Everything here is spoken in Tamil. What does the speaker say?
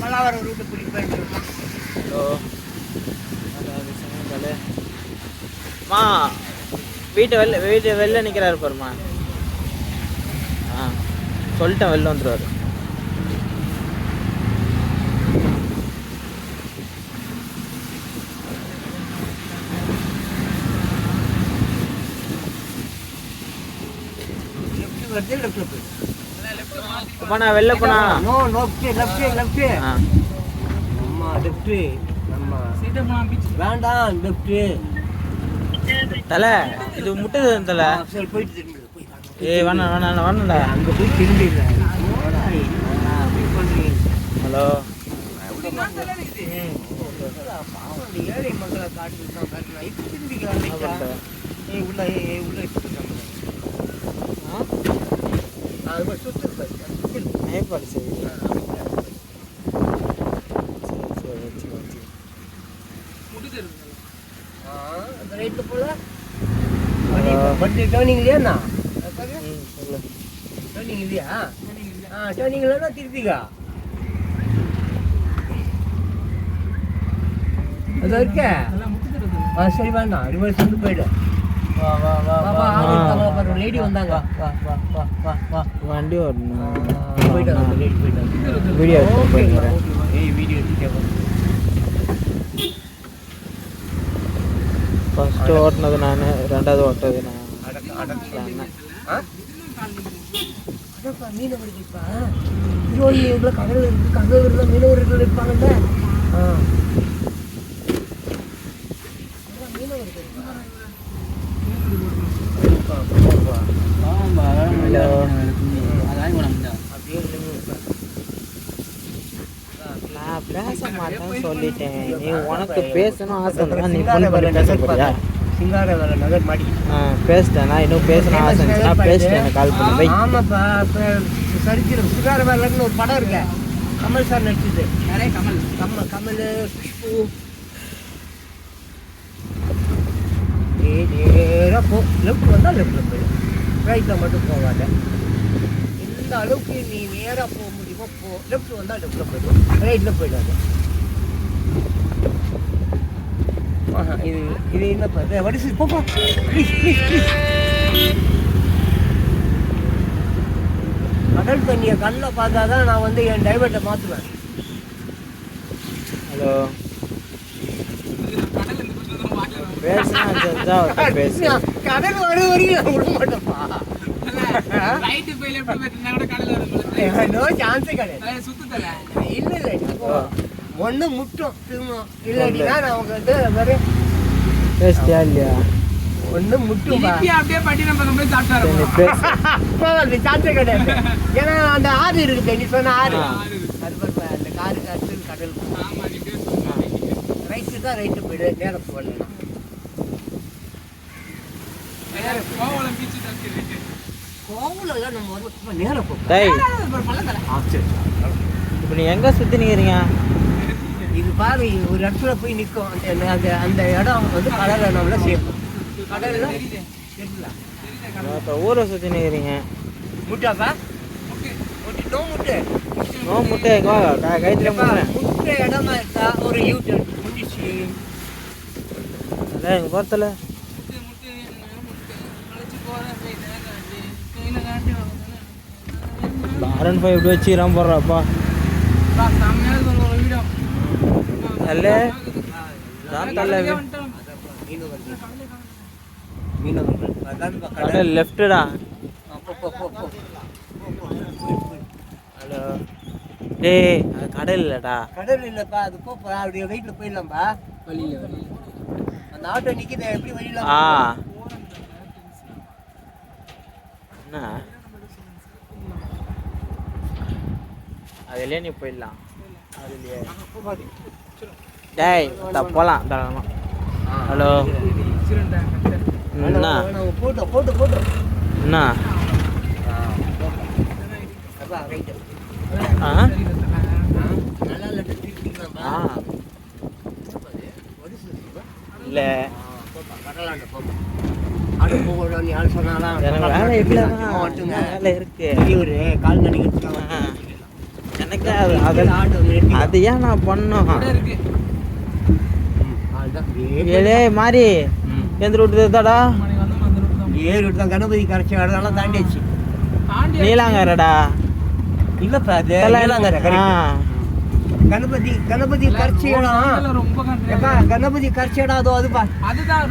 பல்லாவரம் ரூட்டு பிடிப்பேன் ஹலோ மா வீட்டை வெளில வீட்டு வெளில நிற்கிறாரு பாருமா ஆ சொல்லிட்டேன் வெளில வந்துடுவார் வருது லெஃப்ட்ல போய் நான் வெளில போனா நோ லெஃப்ட் லெஃப்ட் லெஃப்ட் அம்மா லெஃப்ட் நம்ம வேண்டாம் லெஃப்ட் தலை இது முட்டை தலை சரி போயிட்டு திரும்பி போய். ஏய் வேணாம் வேணாம் வேணாம்டா அங்க போய் பண்றீங்க ஹலோ பாவம் ஏழை மக்களை உள்ள ஏய் உள்ள எடுத்துக்கலாம் அது திருப்பிக்கா அது இருக்க சரி வேண்டாம் ரிவர்ஸ் வந்து போயிடு. லேடி வந்தாங்க. வண்டி ஓடணும் போயிட்டு வாங்க லேடி போயிட்டு வாங்க வீடியோ ஏய் வீடியோ ஃபர்ஸ்ட் ஓட்டினது நான் ரெண்டாவது ஓட்டினது நான். இவ்வளோ கடல் இருக்கு கடலூரில் மீனவர்கள் இருப்பாங்கல்ல ஆ அதான் மீனவர்கள்ப்பா. போப்பா, போப்பா. ஹலோ அப்படியே இல்லைங்கப்பா. நான் பேச மாட்டேன்னு சொல்லிட்டேன். நீ உனக்கு பேசணும் ஆசை இருந்தா நீ ஃபோன் பண்ணி வேலை பேச நகர் போறியா? பார்த்தா. சிங்கார வேலை நகர் மாடி. ஆ பேசிட்டேன்? நான் இன்னும் பேசணும் ஆசை இருந்துச்சுன்னா பேசிட்டேன். கால் பண்ணி வை. ஆமாப்பா இப்போ சரித்திரம் சிங்கார வேலைன்னு ஒரு படம் இருக்கு. கமல் சார் நடிச்சது. கமல்? கமல் குஷ்பு. போ. லெஃப்ட் வந்தால் லெஃப்டில் போயிடும் ரைட்டில் மட்டும் போகாத. எந்த அளவுக்கு நீ நேராக போக முடியுமோ? போ. லெஃப்ட் வந்தால் லெஃப்டில் போயிடும் ரைட்டில் போயிடாது. இது இது என்னப்பா இது வடிசு போப்பா. ப்ளீஸ் ப்ளீஸ் ப்ளீஸ் கடல் தண்ணியை கண்ணில் பார்த்தா தான் நான் வந்து என் டைவர்ட்டை மாற்றுவேன் ஹலோ பேசினா தெரிஞ்சா அவர்கிட்ட பேசு கடல் வர வரைக்கும் நான் விட மாட்டேன்ப்பா. நோ சான்ஸே கிடையாது. இல்லை இல்லை ஒன்று முட்டும் திரும்ப. இல்லாட்டினா நான் உங்களுக்கு வேறு பேசிட்டியா இல்லையா? ஒன்று முட்டும்பா. சரி நீ பேசு. போகாது சான்ஸே கிடையாது. ஏன்னா அந்த ஆறு இருக்குது நீ சொன்ன ஆறு. அது அந்த காரு அடுத்து கடல். ரைட்டு தான் ரைட்டு போயிடு நேரம் போகலாம் கோவில நம்ம வந்து சும்மா நேரம் போகும் டேய் ஆ சரி இப்போ நீ எங்கே சுற்றி நிற்கிறீங்க இது பாரு ஒரு இடத்துல போய் நிற்கும் அந்த அந்த அந்த இடம் வந்து கடலை நம்மள சேர்க்கும் கடல்ல இப்போ ஊரை சுற்றி நிற்கிறீங்க முட்டாப்பா? முட்டு. நோ முட்டு. நோ முட்டை. கைத்தில் முட்டை முட்டை இடமா இருக்கா? ஒரு யூ டர்ன் முடிச்சு இல்லை எங்கள் போகிறதில்ல மீனவர்கள் மீனவர்கள் அதான் இப்ப கடல் கடல் லெஃப்ட்டுடா ஆ, போ போ போ போ ஹலோ. டேய் அது கடல் இல்லைடா. கடல் இல்லப்பா அது போப்பா அப்படியே வெயிட்ல போயிடலாம்பா. அந்த ஆட்டோ நிக்குது எப்படி வழியில ஆ. என்ன? அதுலயே நீ போயிடலாம் அதுலயே டேய் போகலாம் தாராளமா ஹலோ என்ன போட்டோ போட்டோ போட்டோ என்ன ஆ ஆ இல்லை வேலை இருக்கு கால் நடிக்கிறதுக்காக. எனக்கு அது அது. அது ஏன் நான் பண்ணோம்? ஏலே மாறி. எந்த ரூட்டு தாடா மணிக்கு வந்து அந்த route தான். ஏழு கணபதி கரைச்சி அதெல்லாம் தாண்டியாச்சு. தாண்டி நீலாங்கரடா. இல்லப்பா அது நீலாங்கரை. கணபதி கணபதி கரைச்சி இடம் ரொம்ப கணபதி கரைச்சி இடம் அதோ அதுப்பா. அதுதான்